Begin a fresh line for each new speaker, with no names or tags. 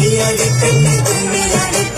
துள்ளி அடி பெண்ணே துள்ளி